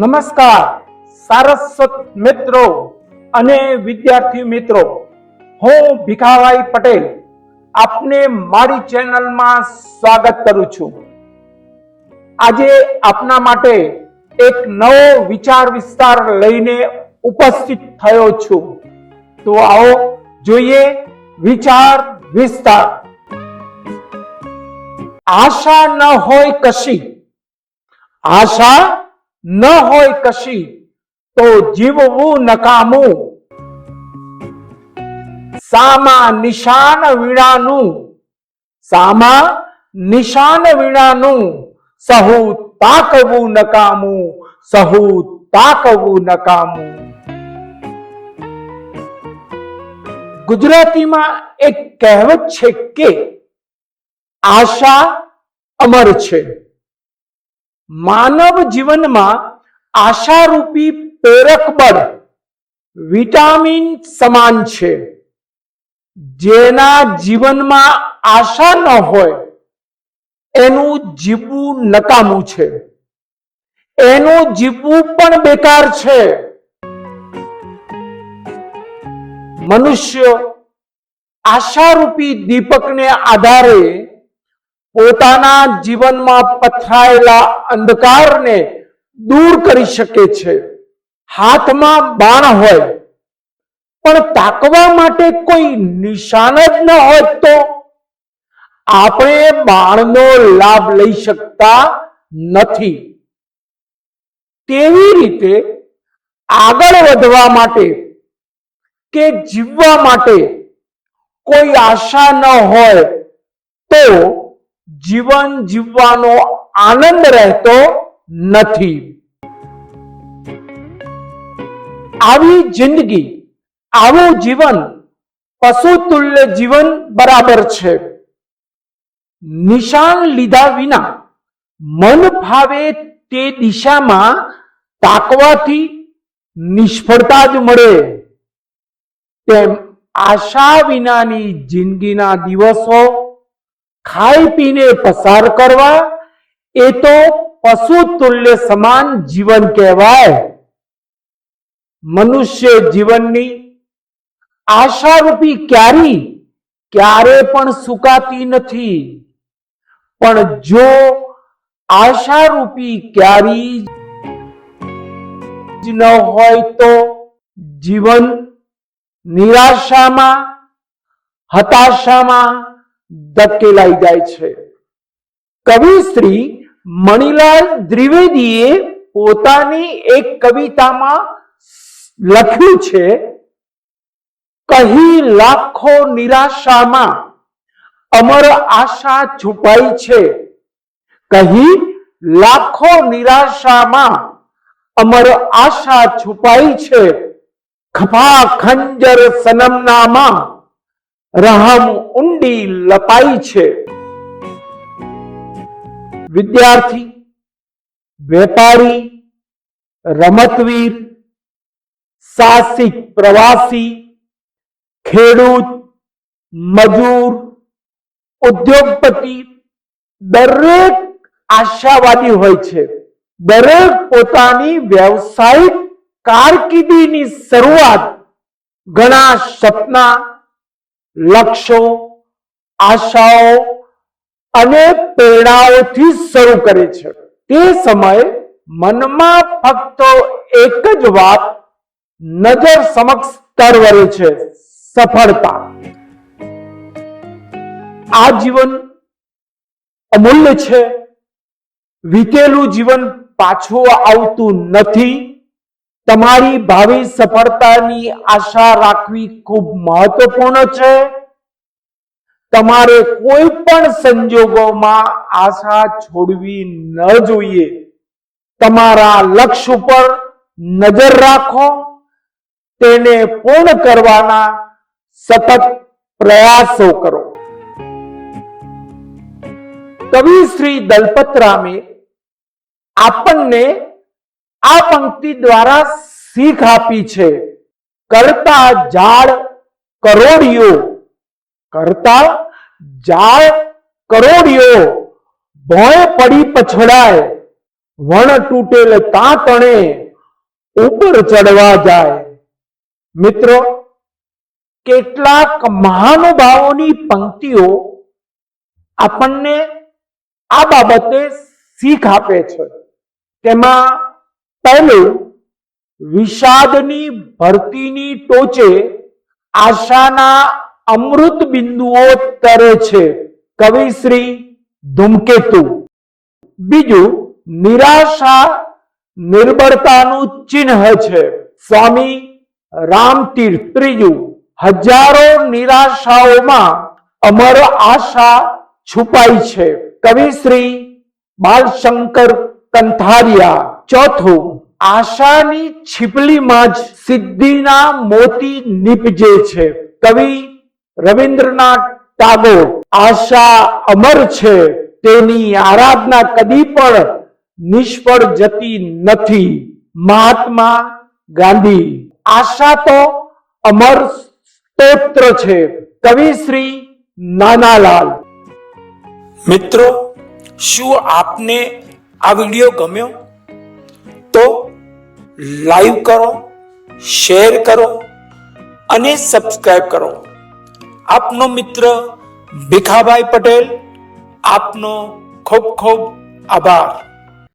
નમસ્કાર, સારસ્વત મિત્રો અને વિદ્યાર્થી મિત્રો. હું ભીખાભાઈ પટેલ આપને મારી ચેનલમાં સ્વાગત કરું છું. આજે આપના માટે એક નવો વિચાર વિસ્તાર લઈને ઉપસ્થિત થયો છું. તો આવો જોઈએ વિચાર વિસ્તાર. આશા ન હોય કશી. આશા ન હોય કશી, તો જીવવું નકામું. સામા નિશાન વીણાનું. સામા નિશાન વીણાનું. સહુ તાકવું નકામું, સહુ તાકવું નકામું. ગુજરાતીમાં એક કહેવત છે કે, આશા અમર છે. માનવ જીવનમાં આશારૂપી પ્રેરક બળ વિટામિન સમાન છે. જેના જીવનમાં આશા ન હોય, એનું જીવવું નકામું છે. એનું જીવવું પણ બેકાર છે. મનુષ્ય આશારૂપી દીપકને આધારે પોતાના જીવનમાં પથરાયેલા અંધકારને દૂર કરી શકે છે. હાથમાં બાણ હોય, પણ તાકવા માટે કોઈ નિશાન જ ન હોય તો આપણે બાણનો લાભ લઈ શકતા નથી. તેવી રીતે આગળ વધવા માટે કે જીવવા માટે કોઈ આશા ન હોય તો જીવન જીવવાનો આનંદ રહેતો નથી. આવી જિંદગી, આવું જીવન, પશુતુલ્ય જીવન બરાબર છે. નિશાન લીધા વિના મન ફાવે તે દિશામાં તાકવાથી નિષ્ફળતા જ મળે. તેમ આશા વિનાની જિંદગીના દિવસો ખાઈ પીને પસાર કરવા, એ તો પશુ તુલ્ય સમાન જીવન કહેવાય. મનુષ્ય જીવનની આશારૂપી ક્યારી ક્યારે પણ સુકાતી નથી. પણ જો આશારૂપી ક્યારી જ ન હોય તો જીવન નિરાશામાં, હતાશામાં ધકેલાઈ જાય છે. કવિ શ્રી મણિલાલ દ્વિવેદીએ પોતાની એક કવિતામાં લખ્યું છે, કહી લાખો નિરાશામાં અમર આશા છુપાઈ છે. કહી લાખો નિરાશામાં અમર આશા છુપાઈ છે. ખફા ખંજર સનમનામાં રહમ ઊંડી લપાઈ છે. વિદ્યાર્થી, વેપારી, રમતવીર, સાહસિક પ્રવાસી, ખેડૂત, મજૂર, ઉદ્યોગપતિ, દરેક આશાવાદી હોય છે. દરેક પોતાની વ્યવસાયિક કારકિર્દીની શરૂઆત ઘણા સપના લક્ષ્યો આશાઓ અને પ્રેરણાઓથી શરૂ કરે છે. તે સમયે મનમાં ફક્ત એક જ વાત નજર સમક્ષ તરવરે છે, સફળતા. આ જીવન અમૂલ્ય છે. વીતેલું જીવન પાછું આવતું નથી. તમારી ભાવિ સફળતાની આશા રાખવી ખૂબ મહત્વપૂર્ણ છે. તમારે કોઈ પણ સંજોગોમાં આશા છોડવી ન જોઈએ. તમારા લક્ષ્ય ઉપર નજર રાખો. તેને પૂર્ણ કરવાના સતત પ્રયાસો કરો. કવિ શ્રી દલપતરામે આપણને આ પંક્તિ દ્વારા શીખ આપી છે. કરતા ઝાડ કરોડિયો. કરતા ઝાડ કરોડિયો. ભોય પડી પછડાય. વણ તૂટેલ તાતણે ઉપર ચડવા જાય. મિત્રો, કેટલાક મહાનુભાવોની પંક્તિઓ આપણને આ બાબતે શીખ આપે છે. તેમાં પહેલું વિષાદની ભરતીની ટોચે આશાના અમૃત બિંદુઓ તરે છે. કવિ શ્રી ધૂમકેતુ. બીજું, નિરાશા નિર્બળતાનું ચિહ્ન છે. સ્વામી રામતીર્થ. ત્રીજું, હજારો નિરાશાઓમાં અમર આશા છુપાઈ છે. કવિ શ્રી બાલશંકર કંથારિયા. ચોથું, આશાની છીપલીમાં જ સિદ્ધિના મોતી નીપજે છે. કવિ રવિન્દ્રનાથ ટાગોર, આશા અમર છે, તેની આરાધના કદી પણ નિષ્ફળ જતી નથી. મહાત્મા ગાંધી, આશા તો અમર સ્તોત્ર છે. કવિ શ્રી નાનાલાલ. મિત્રો, શું આપને આ વીડિયો ગમ્યો? તો લાઈવ કરો, શેર કરો અને સબસ્ક્રાઇબ કરો. આપનો મિત્ર ભીખાભાઈ પટેલ, આપનો ખૂબ ખૂબ આભાર.